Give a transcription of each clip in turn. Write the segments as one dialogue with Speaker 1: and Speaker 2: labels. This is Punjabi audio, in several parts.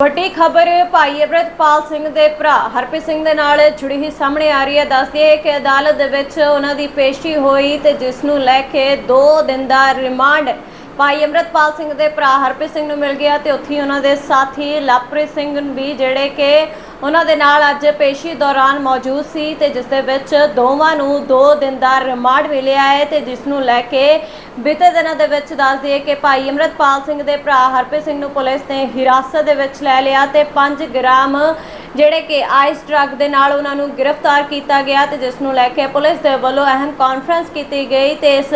Speaker 1: ਵੱਡੀ ਖਬਰ ਭਾਈ ਅਮਰਤਪਾਲ ਸਿੰਘ ਦੇ ਭਰਾ ਹਰਪ੍ਰੀਤ ਸਿੰਘ ਦੇ ਨਾਲ ਜੁੜੀ ਹੀ ਸਾਹਮਣੇ ਆ ਰਹੀ ਹੈ। ਦੱਸਦੀ ਹੈ ਕਿ ਅਦਾਲਤ ਦੇ ਵਿੱਚ ਉਹਨਾਂ ਦੀ ਪੇਸ਼ੀ ਹੋਈ ਤੇ ਜਿਸ ਨੂੰ ਲੈ ਕੇ 2 ਦਿਨ ਦਾ ਰਿਮਾਂਡ ਭਾਈ ਅਮਰਿਤਪਾਲ ਸਿੰਘ ਦੇ ਭਰਾ ਹਰਪ੍ਰੀਤ ਸਿੰਘ ਨੂੰ ਮਿਲ ਗਿਆ ਤੇ ਉੱਥੇ ਉਹਨਾਂ ਦੇ ਸਾਥੀ ਲਵਪ੍ਰੀਤ ਸਿੰਘ ਵੀ ਜਿਹੜੇ ਕਿ ਉਹਨਾਂ ਦੇ ਨਾਲ ਅੱਜ ਪੇਸ਼ੀ ਦੌਰਾਨ ਮੌਜੂਦ ਸੀ ਤੇ ਜਿਸ ਦੇ ਵਿੱਚ ਦੋਵਾਂ ਨੂੰ 2 ਦਿਨ ਦਾ ਰਿਮਾਂਡ ਮਿਲਿਆ ਹੈ ਤੇ ਜਿਸ ਨੂੰ ਲੈ ਕੇ ਬੀਤੇ ਦਿਨਾਂ ਦੇ ਵਿੱਚ ਦੱਸ ਦਈਏ ਕਿ ਭਾਈ ਅਮਰਿਤਪਾਲ ਸਿੰਘ ਦੇ ਭਰਾ ਹਰਪ੍ਰੀਤ ਸਿੰਘ ਨੂੰ ਪੁਲਿਸ ਨੇ ਹਿਰਾਸਤ ਦੇ ਵਿੱਚ ਲੈ ਲਿਆ ਤੇ 5 ਗ੍ਰਾਮ ਜਿਹੜੇ ਕਿ ਆਈਸ ਡਰੱਗ ਦੇ ਨਾਲ ਉਹਨਾਂ ਨੂੰ ਗ੍ਰਿਫਤਾਰ ਕੀਤਾ ਗਿਆ ਤੇ ਜਿਸ ਨੂੰ ਲੈ ਕੇ ਪੁਲਿਸ ਦੇ ਵੱਲੋਂ ਅਹਿਮ ਕਾਨਫਰੰਸ ਕੀਤੀ ਗਈ ਤੇ ਇਸ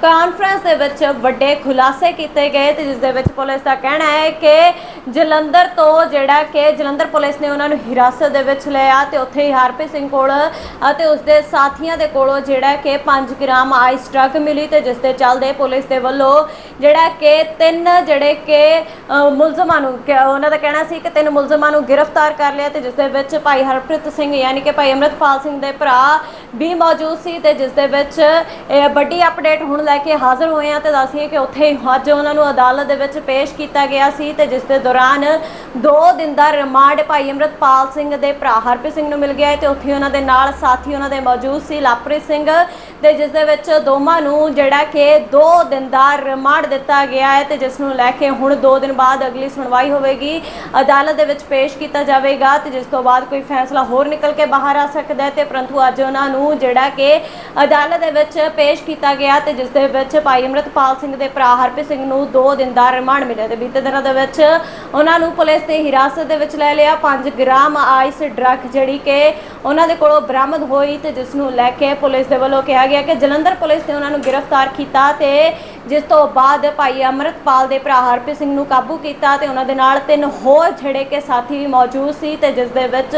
Speaker 1: ਕਾਨਫਰੰਸ ਦੇ ਵਿੱਚ ਵੱਡੇ ਖੁਲਾਸੇ ਕੀਤੇ ਗਏ ਤੇ ਜਿਸ ਦੇ ਵਿੱਚ ਪੁਲਿਸ ਦਾ ਕਹਿਣਾ ਹੈ ਕਿ ਜਲੰਧਰ ਤੋਂ ਜਿਹੜਾ ਕਿ ਜਲੰਧਰ ਪੁਲਿਸ ਨੇ ਉਹਨਾਂ ਨੂੰ ਹਿਰਾਸਤ ਦੇ ਵਿੱਚ ਲਿਆ ਤੇ ਉੱਥੇ ਹੀ ਹਰਪ੍ਰੀਤ ਸਿੰਘ ਕੋਲ ਅਤੇ ਉਸਦੇ ਸਾਥੀਆਂ ਦੇ ਕੋਲੋਂ ਜਿਹੜਾ ਕਿ 5 ਗ੍ਰਾਮ ਆਈਸ ਡਰੱਗ ਮਿਲੀ ਤੇ ਜਿਸ ਦੇ ਚੱਲਦੇ ਪੁਲਿਸ ਦੇ ਵੱਲੋਂ ਜਿਹੜਾ ਕਿ ਤਿੰਨ ਜਿਹੜੇ ਕਿ ਮੁਲਜ਼ਮਾਂ ਨੂੰ ਉਹਨਾਂ ਦਾ ਕਹਿਣਾ ਸੀ ਕਿ ਤਿੰਨ ਮੁਲਜ਼ਮਾਂ ਨੂੰ ਗ੍ਰਿਫਤਾਰ ਕਰ ਲਿਆ ਤੇ ਜਿਸ ਦੇ ਵਿੱਚ ਭਾਈ ਹਰਪ੍ਰੀਤ ਸਿੰਘ ਯਾਨੀ ਕਿ ਭਾਈ ਅਮਰਿਤਪਾਲ ਸਿੰਘ ਦੇ ਭਰਾ ਵੀ ਮੌਜੂਦ ਸੀ ਤੇ ਜਿਸ ਦੇ ਵਿੱਚ ਵੱਡੀ ਅਪਡੇਟ ਹੁਣ ਲੈ ਕੇ ਹਾਜ਼ਰ ਹੋਏ ਆ ਤੇ ਦੱਸੀਏ ਕਿ ਉੱਥੇ ਅੱਜ ਉਹਨਾਂ ਨੂੰ ਅਦਾਲਤ ਦੇ ਵਿੱਚ ਪੇਸ਼ ਕੀਤਾ ਗਿਆ ਸੀ ਤੇ ਜਿਸ ਦੇ ਦੌਰਾਨ 2 ਦਿਨ ਦਾ ਰਿਮਾਂਡ ਭਾਈ ਅਮਰਿਤਪਾਲ ਸਿੰਘ ਦੇ ਭਰਾ ਹਰਪ੍ਰੀਤ ਸਿੰਘ ਨੂੰ ਮਿਲ ਗਿਆ ਹੈ ਤੇ ਉੱਥੇ ਉਹਨਾਂ ਦੇ ਨਾਲ ਸਾਥੀ ਉਹਨਾਂ ਦੇ ਮੌਜੂਦ ਸੀ ਲਵਪ੍ਰੀਤ ਸਿੰਘ ਤੇ ਜਿਸ ਦੇ ਵਿੱਚ ਦੋਵਾਂ ਨੂੰ ਜਿਹੜਾ ਕਿ 2 ਦਿਨ ਦਾ ਰਿਮਾਂਡ ਦਿੱਤਾ ਗਿਆ ਹੈ ਤੇ ਜਿਸ ਨੂੰ ਲੈ ਕੇ ਹੁਣ 2 ਦਿਨ ਬਾਅਦ ਅਗਲੀ ਸੁਣਵਾਈ ਹੋਵੇਗੀ। ਅਦਾਲਤ ਦੇ ਵਿੱਚ ਪੇਸ਼ ਕੀਤਾ ਜਾਵੇਗਾ ਤੇ ਜਿਸ ਤੋਂ ਬਾਅਦ ਕੋਈ ਫੈਸਲਾ ਹੋਰ ਨਿਕਲ ਕੇ ਬਾਹਰ ਆ ਸਕਦਾ ਹੈ ਤੇ ਪਰੰਤੂ ਅੱਜ ਉਹਨਾਂ ਨੂੰ ਜਿਹੜਾ ਕਿ ਅਦਾਲਤ ਦੇ ਵਿੱਚ ਪੇਸ਼ ਕੀਤਾ ਗਿਆ ਤੇ ਜਿਸ ਦੇ ਵਿੱਚ ਭਾਈ ਅਮਰਿਤਪਾਲ ਸਿੰਘ ਦੇ ਭਰਾ ਹਰਪ੍ਰੀਤ ਸਿੰਘ ਨੂੰ 2 ਦਿਨ ਦਾ ਰਿਮਾਂਡ ਮਿਲਿਆ ਤੇ ਬੀਤੇ ਦਿਨਾਂ ਦੇ ਵਿੱਚ ਉਹਨਾਂ ਨੂੰ ਪੁਲਿਸ ਨੇ ਹਿਰਾਸਤ ਦੇ ਵਿੱਚ ਲੈ ਲਿਆ। 5 ਗ੍ਰਾਮ ਆਈਸ ਡਰੱਗ ਜਿਹੜੀ ਕਿ ਉਹਨਾਂ ਦੇ ਕੋਲੋਂ ਬਰਾਮਦ ਹੋਈ ਤੇ ਜਿਸ ਨੂੰ ਲੈ ਕੇ ਪੁਲਿਸ ਦੇ ਵੱਲੋਂ ਕਿਹਾ ਗਿਆ ਕਿ ਜਲੰਧਰ ਪੁਲਿਸ ਨੇ ਉਹਨਾਂ ਨੂੰ ਗ੍ਰਿਫਤਾਰ ਕੀਤਾ ਤੇ ਜਿਸ ਤੋਂ ਬਾਅਦ ਭਾਈ ਅਮਰਿਤਪਾਲ ਦੇ ਭਰਾ ਹਰਪ੍ਰੀਤ ਸਿੰਘ ਨੂੰ ਕਾਬੂ ਕੀਤਾ ਤੇ ਉਹਨਾਂ ਦੇ ਨਾਲ ਤਿੰਨ ਹੋਰ ਜਿਹੜੇ ਕਿ ਸਾਥੀ ਵੀ ਮੌਜੂਦ ਸੀ ਤੇ ਜਿਸ ਦੇ ਵਿੱਚ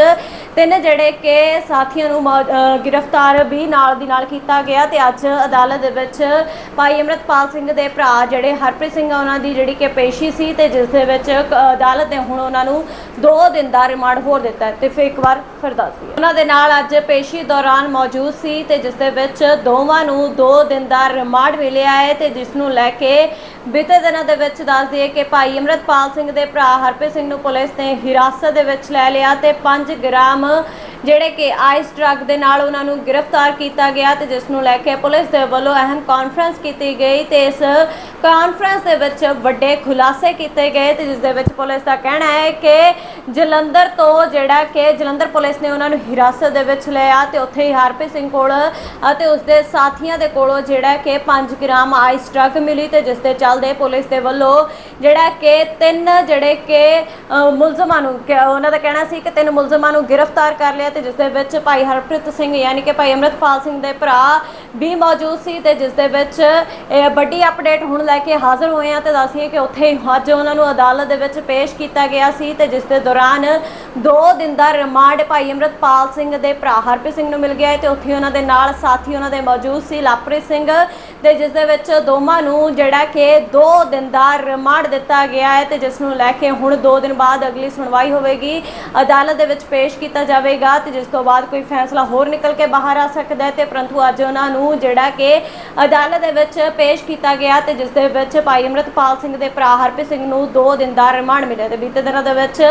Speaker 1: ਤਿੰਨ ਜਿਹੜੇ ਕਿ ਸਾਥੀਆਂ ਨੂੰ ਮੌ- ਗ੍ਰਿਫਤਾਰ ਵੀ ਨਾਲ ਦੀ ਨਾਲ ਕੀਤਾ ਗਿਆ ਤੇ ਅੱਜ ਅਦਾਲਤ ਦੇ ਵਿੱਚ ਭਾਈ ਅਮਰਿਤਪਾਲ ਸਿੰਘ ਦੇ ਭਰਾ ਜਿਹੜੇ ਹਰਪ੍ਰੀਤ ਸਿੰਘ ਆ, ਉਹਨਾਂ ਦੀ ਜਿਹੜੀ ਕਿ ਪੇਸ਼ੀ ਸੀ ਤੇ ਜਿਸ ਦੇ ਵਿੱਚ ਅਦਾਲਤ ਨੇ ਹੁਣ ਉਹਨਾਂ ਨੂੰ 2 ਦਿਨ ਦਾ ਰਿਮਾਂਡ ਹੋਰ ਦਿੱਤਾ ਹੈ। ਤੇ ਫਿਰ ਇੱਕ ਵਾਰ ਫਿਰ ਦੱਸ ਦਈਏ। ਉਹਨਾਂ ਦੇ ਨਾਲ ਅੱਜ ਪੇਸ਼ੀ ਦੌਰਾਨ ਮੌਜੂਦ ਸੀ ਤੇ ਜਿਸ ਦੇ ਵਿੱਚ ਦੋਵਾਂ ਨੂੰ 2 ਦਿਨ ਦਾ ਰਿਮਾਂਡ ਮਿਲਿਆ ਹੈ ਤੇ ਜਿਸ ਨੂੰ ਲੈ ਕੇ ਬੀਤੇ ਦਿਨਾਂ ਦੇ ਵਿੱਚ ਦੱਸ ਦਈਏ ਕਿ ਭਾਈ ਅਮਰਿਤਪਾਲ ਸਿੰਘ ਦੇ ਭਰਾ ਹਰਪ੍ਰੀਤ ਸਿੰਘ ਨੂੰ ਪੁਲਿਸ ਨੇ ਹਿਰਾਸਤ ਦੇ ਵਿੱਚ ਲੈ ਲਿਆ ਤੇ 5 ਗ੍ਰਾਮ ਜਿਹੜੇ ਕਿ ਆਈਸ ਡਰੱਗ ਦੇ ਨਾਲ ਉਹਨਾਂ ਨੂੰ ਗ੍ਰਿਫਤਾਰ ਕੀਤਾ ਗਿਆ ਤੇ ਜਿਸ ਨੂੰ ਲੈ ਕੇ ਪੁਲਿਸ ਦੇ ਵੱਲੋਂ ਅਹਿਮ ਕਾਨਫਰੰਸ ਕੀਤੀ ਗਈ ਤੇ ਇਸ ਕਾਨਫਰੰਸ ਦੇ ਵਿੱਚ ਵੱਡੇ ਖੁਲਾਸੇ ਕੀਤੇ ਗਏ ਤੇ ਜਿਸ ਦੇ ਵਿੱਚ ਪੁਲਿਸ ਦਾ ਕਹਿਣਾ ਹੈ ਕਿ ਜਲੰਧਰ ਤੋਂ ਜਿਹੜਾ ਕਿ ਜਲੰਧਰ ਪੁਲਿਸ ਨੇ ਉਹਨਾਂ ਨੂੰ ਹਿਰਾਸਤ ਦੇ ਵਿੱਚ ਲਿਆ ਤੇ ਉੱਥੇ ਹੀ ਹਰਪ੍ਰੀਤ ਸਿੰਘ ਕੋਲ, ਅਤੇ ਉਸਦੇ ਸਾਥੀਆਂ ਦੇ ਕੋਲੋਂ ਜਿਹੜਾ ਕਿ 5 ਗ੍ਰਾਮ ਆਈਸ ਡਰੱਗ ਮਿਲੀ ਤੇ ਜਿਸ ਦੇ ਚੱਲਦੇ ਪੁਲਿਸ ਦੇ ਵੱਲੋਂ ਜਿਹੜਾ ਕਿ ਤਿੰਨ ਜਿਹੜੇ ਕਿ ਮੁਲਜ਼ਮਾਂ ਨੂੰ ਉਹਨਾਂ ਦਾ ਕਹਿਣਾ ਸੀ ਕਿ ਤਿੰਨ ਮੁਲਜ਼ਮਾਂ ਨੂੰ ਗ੍ਰਿਫਤਾਰ ਕਰ ਲਿਆ ਤੇ ਜਿਸ ਦੇ ਵਿੱਚ ਭਾਈ ਹਰਪ੍ਰੀਤ ਸਿੰਘ, ਯਾਨੀ ਕਿ ਭਾਈ ਅਮਰਿਤਪਾਲ ਸਿੰਘ ਦੇ ਭਰਾ ਵੀ ਮੌਜੂਦ ਸੀ ਤੇ ਜਿਸ ਦੇ ਵਿੱਚ, ਇਹ ਵੱਡੀ ਅਪਡੇਟ ਹੁਣ ਲੈ ਕੇ ਹਾਜ਼ਰ ਹੋਏ ਆ ਤੇ ਦੱਸੀਏ ਕਿ ਉੱਥੇ ਹੀ ਅੱਜ ਉਹਨਾਂ ਨੂੰ ਅਦਾਲਤ ਦੇ ਵਿੱਚ ਪੇਸ਼ ਕੀਤਾ ਗਿਆ ਸੀ ਤੇ ਜਿਸ ਦੇ ਦੌਰਾਨ 2 ਦਿਨ ਦਾ ਰਿਮਾਂਡ ਭਾਈ ਅਮਰਿਤਪਾਲ ਸਿੰਘ ਦੇ ਭਰਾ ਹਰਪ੍ਰੀਤ ਸਿੰਘ ਨੂੰ ਮਿਲ ਗਿਆ ਹੈ ਤੇ ਉੱਥੇ ਉਹਨਾਂ ਦੇ ਨਾਲ ਸਾਥੀ ਉਹਨਾਂ ਦੇ ਮੌਜੂਦ ਸੀ ਲਵਪ੍ਰੀਤ ਸਿੰਘ ਤੇ ਜਿਸ ਦੇ ਵਿੱਚ ਦੋਵਾਂ ਨੂੰ ਜਿਹੜਾ ਕਿ 2 ਦਿਨ ਦਾ ਰਿਮਾਂਡ ਦਿੱਤਾ ਗਿਆ ਹੈ ਤੇ ਜਿਸ ਨੂੰ ਲੈ ਕੇ ਹੁਣ 2 ਦਿਨ ਬਾਅਦ ਅਗਲੀ ਸੁਣਵਾਈ ਹੋਵੇਗੀ। ਅਦਾਲਤ ਦੇ ਵਿੱਚ ਪੇਸ਼ ਕੀਤਾ ਜਾਵੇਗਾ ਤੇ ਜਿਸ ਤੋਂ ਬਾਅਦ ਕੋਈ ਫੈਸਲਾ ਹੋਰ ਨਿਕਲ ਕੇ ਬਾਹਰ ਆ ਸਕਦਾ ਹੈ ਤੇ ਪਰੰਤੂ ਅੱਜ ਉਹਨਾਂ ਨੂੰ ਜਿਹੜਾ ਕਿ ਅਦਾਲਤ ਦੇ ਵਿੱਚ ਪੇਸ਼ ਕੀਤਾ ਗਿਆ ਤੇ ਜਿਸ ਦੇ ਵਿੱਚ ਭਾਈ ਅਮਰਿਤਪਾਲ ਸਿੰਘ ਦੇ ਭਰਾ ਹਰਪ੍ਰੀਤ ਸਿੰਘ ਨੂੰ 2 ਦਿਨ ਦਾ ਰਿਮਾਂਡ ਮਿਲਿਆ ਤੇ ਬੀਤੇ ਦਿਨਾਂ ਦੇ ਵਿੱਚ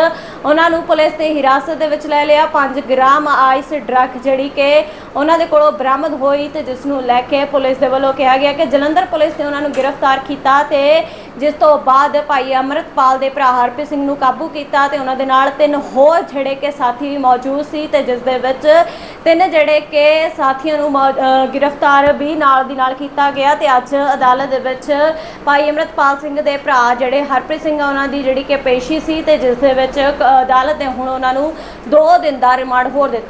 Speaker 1: ਉਹਨਾਂ ਨੂੰ ਪੁਲਿਸ ਨੇ ਹਿਰਾਸਤ ਦੇ ਵਿੱਚ ਲੈ ਲਿਆ। 5 ਗ੍ਰਾਮ ਆਈਸ ਡਰੱਗ ਜਿਹੜੀ ਕਿ ਉਹਨਾਂ ਦੇ ਕੋਲੋਂ ਬਰਾਮਦ ਹੋਈ ਤੇ ਜਿਸ ਨੂੰ ਲੈ ਕੇ ਪੁਲਿਸ ਦੇ ਵੱਲੋਂ ਕਿਹਾ ਗਿਆ ਕਿ ਜਲੰਧਰ ਪੁਲਿਸ ਨੇ ਉਹਨਾਂ ਨੂੰ ਗ੍ਰਿਫਤਾਰ ਕੀਤਾ ਤੇ ਜਿਸ ਤੋਂ ਬਾਅਦ ਭਾਈ ਅਮਰਿਤਪਾਲ ਦੇ ਭਰਾ ਹਰਪ੍ਰੀਤ ਸਿੰਘ ਨੂੰ ਕਾਬੂ ਕੀਤਾ ਤੇ ਉਹਨਾਂ ਦੇ ਨਾਲ ਤਿੰਨ ਹੋਰ ਜਿਹੜੇ ਕਿ ਸਾਥੀ ਵੀ ਮੌਜੂਦ ਸੀ ਤੇ ਜਿਸ ਦੇ ਵਿੱਚ ਤਿੰਨ ਜਿਹੜੇ ਕਿ ਸਾਥੀਆਂ ਨੂੰ ਮੌ- ਗ੍ਰਿਫਤਾਰ ਵੀ ਨਾਲ ਦੀ ਨਾਲ ਕੀਤਾ ਗਿਆ ਤੇ ਅੱਜ ਅਦਾਲਤ ਦੇ ਵਿੱਚ ਭਾਈ ਅਮਰਿਤਪਾਲ ਸਿੰਘ ਦੇ ਭਰਾ ਜਿਹੜੇ ਹਰਪ੍ਰੀਤ ਸਿੰਘ ਉਹਨਾਂ ਦੀ ਜਿਹੜੀ ਕਿ ਪੇਸ਼ੀ ਸੀ ਤੇ ਜਿਸ ਦੇ ਵਿੱਚ ਕ- ਅਦਾਲਤ ਨੇ ਹੁਣ ਉਹਨਾਂ ਨੂੰ 2 ਦਿਨ ਦਾ ਰਿਮਾਂਡ ਹੋਰ ਦਿੱਤਾ